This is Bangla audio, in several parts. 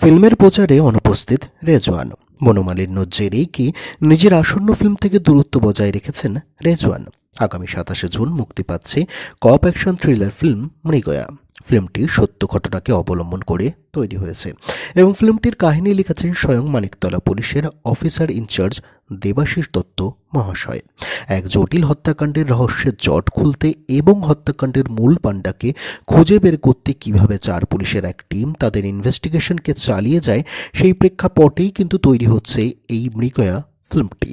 ফিল্মের প্রচারে অনুপস্থিত রেজওয়ান। বনমালিন্য জেরেই কি নিজের আসন্ন ফিল্ম থেকে দূরত্ব বজায় রেখেছেন রেজওয়ান। আগামী সাতাশে জুন মুক্তি পাচ্ছে cop action thriller film Mrigaya. ফিল্মটি সত্য ঘটনাকে অবলম্বন করে তৈরি হয়েছে এবং ফিল্মটির কাহিনী লিখেছেন স্বয়ং মানিকতলা পুলিশের অফিসার ইনচার্জ দেবাশিস দত্ত মহাশয়। এক জটিল হত্যাকাণ্ডের রহস্যের জট খুলতে এবং হত্যাকাণ্ডের মূল পাণ্ডাকে খুঁজে বের করতে কীভাবে চার পুলিশের এক টিম তাদের ইনভেস্টিগেশনকে চালিয়ে যায়, সেই প্রেক্ষাপটেই কিন্তু তৈরি হচ্ছে এই মৃগয়া ফিল্মটি।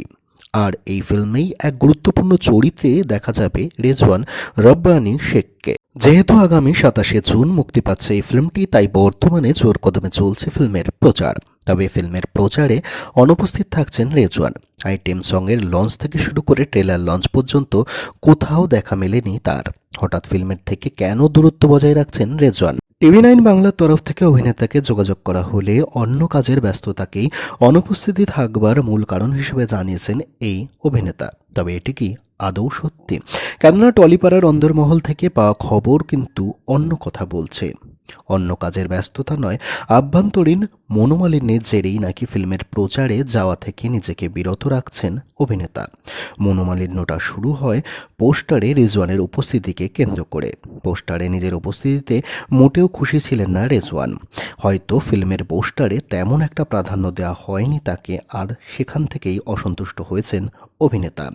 আর এই ফিল্মেই এক গুরুত্বপূর্ণ চরিত্রে দেখা যাবে রেজওয়ান রব্বানি শেখকে। যেহেতু আগামী সাতাশে জুন মুক্তি পাচ্ছে এই ফিল্মটি, তাই বর্তমানে জোর কদমে চলছে ফিল্মের প্রচার। তবে ফিল্মের প্রচারে অনুপস্থিত থাকছেন রেজওয়ান। আইটেম সঙ্গের লঞ্চ থেকে শুরু করে ট্রেলার লঞ্চ পর্যন্ত কোথাও দেখা মেলেনি তার। হঠাৎ ফিল্মের থেকে কেন দূরত্ব বজায় রাখছেন রেজওয়ান? টিভি নাইন বাংলার তরফ থেকে অভিনেতাকে যোগাযোগ করা হলে অন্য কাজের ব্যস্ততাকেই অনুপস্থিতি থাকবার মূল কারণ হিসেবে জানিয়েছেন এই অভিনেতা। তবে এটি কি আদৌ সত্যি? কেননা টলিপাড়ার অন্দরমহল থেকে পাওয়া খবর কিন্তু অন্য কথা বলছে। অন্য কাজের ব্যস্ততা নয়, আভ্যন্তরীণ মনোমালিন্যের জেরেই নাকি ফিল্মের প্রচারে যাওয়া থেকে নিজেকে বিরত রাখছেন অভিনেতা। মনোমালিন্যটা শুরু হয় পোস্টারে রেজওয়ানের উপস্থিতিকে কেন্দ্র করে। পোস্টারে নিজের উপস্থিতিতে মোটেও খুশি ছিলেন না রেজওয়ান। হয়তো ফিল্মের পোস্টারে তেমন একটা প্রাধান্য দেওয়া হয়নি তাকে, আর সেখান থেকেই অসন্তুষ্ট হয়েছেন অভিনেতা।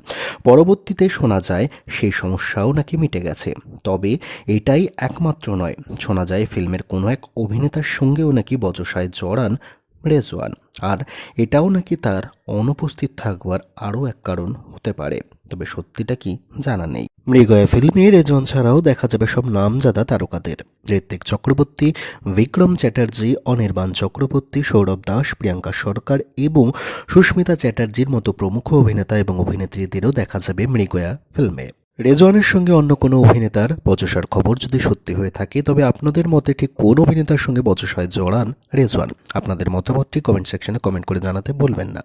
পরবর্তীতে শোনা যায় সেই সমস্যাও নাকি মিটে গেছে। তবে এটাই একমাত্র নয়, শোনা যায় ফিল্মের কোনো এক অভিনেতার সঙ্গেও নাকি বজসায় জড়ান রেজওয়ান আর এটাও নাকি তার অনুপস্থিত থাকবার আরও এক কারণ হতে পারে। তবে সত্যিটা কি জানা নেই। মৃগয়া ফিল্মে, রেজওয়ান ছাড়াও দেখা যাবে সব নামজাদা তারকাদের। ঋত্বিক চক্রবর্তী, বিক্রম চ্যাটার্জি, অনির্বাণ চক্রবর্তী, সৌরভ দাস, প্রিয়াঙ্কা সরকার এবং সুস্মিতা চ্যাটার্জির মতো প্রমুখ অভিনেতা এবং অভিনেত্রীদেরও দেখা যাবে মৃগয়া ফিল্মে। রেজওয়ানের সঙ্গে অন্য কোনো অভিনেতার বচসার খবর যদি সত্যি হয়ে থাকে, তবে আপনাদের মতে ঠিক কোন অভিনেতার সঙ্গে বচসায় জড়ান রেজওয়ান? আপনাদের মতামতটি কমেন্ট সেকশনে কমেন্ট করে জানাতে বলবেন না।